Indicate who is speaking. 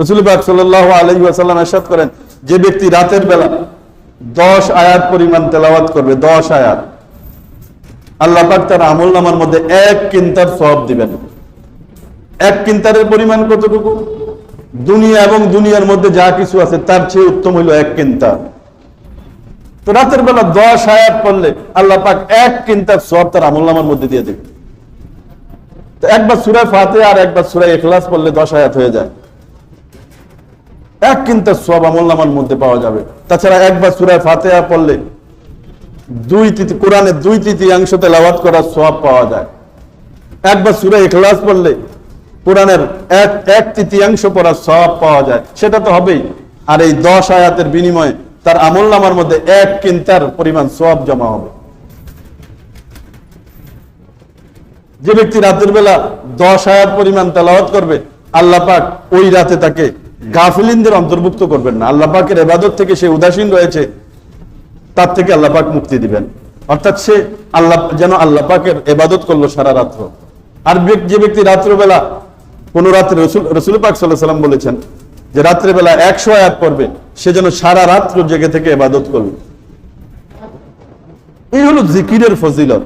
Speaker 1: রসুল পাক সাল্লাহ আলহি আসাল্লাম এরশাদ করেন, যে ব্যক্তি রাতের বেলা দশ আয়াত পরিমাণ তেলাওয়াত করবে, দশ আয়াত, আল্লাহ পাক তার আমল নামার মধ্যে এক কিন্তার সব দিবেন। এক কিন্তারের পরিমাণ কতটুকু? দুনিয়া এবং দুনিয়ার মধ্যে যা কিছু আছে, তার চেয়ে উত্তম হইল এক কিন্তার। তো রাতের বেলা দশ আয়াত পড়লে আল্লাহ পাক এক কিন্তার সব তার আমল নামার মধ্যে দিয়ে দেবে একবার সুরায় ফাতে আর একবার সুরায় এখলাস পড়লে দশ আয়াত হয়ে যায়। এক কিন্তু সব আমল নামার মধ্যে পাওয়া যাবে। তাছাড়া একবার সুরায় ফাতেহা পড়লে দুই তৃতীয় কোরআনের দুই তৃতীয়াংশ তেলাওয়াত করার সব পাওয়া যায়। একবার সুরায় ইখলাস পড়লে কোরআনের এক এক তৃতীয়াংশ পড়ার সব পাওয়া যায়। সেটা তো হবেই। আর এই দশ আয়াতের বিনিময়ে তার আমল নামার মধ্যে এক কিন্তার পরিমাণ সব জমা হবে। যে ব্যক্তি রাতের বেলা দশ আয়াত পরিমাণ তেলাওয়াত করবে, আল্লাহ পাক ওই রাতে তাকে গাফিলিনদের অন্তর্ভুক্ত করবেন না। আল্লাহ পাকের এবাদত থেকে সে উদাসীন রয়েছে, তার থেকে আল্লাহ পাক মুক্তি দিবেন। অর্থাৎ সে আল্লাহ, যেন আল্লাহ পাকের এবাদত করল সারা রাত্র। আর যে ব্যক্তি রাত্রবেলা, কোন রাত্রে রসুল রসুল পাক সাল্লাহ সাল্লাম বলেছেন যে রাত্রেবেলা একশো আয়াত পড়বে, সে যেন সারা রাত্র জেগে থেকে এবাদত করবে। এই হলো জিকিরের ফজিলত।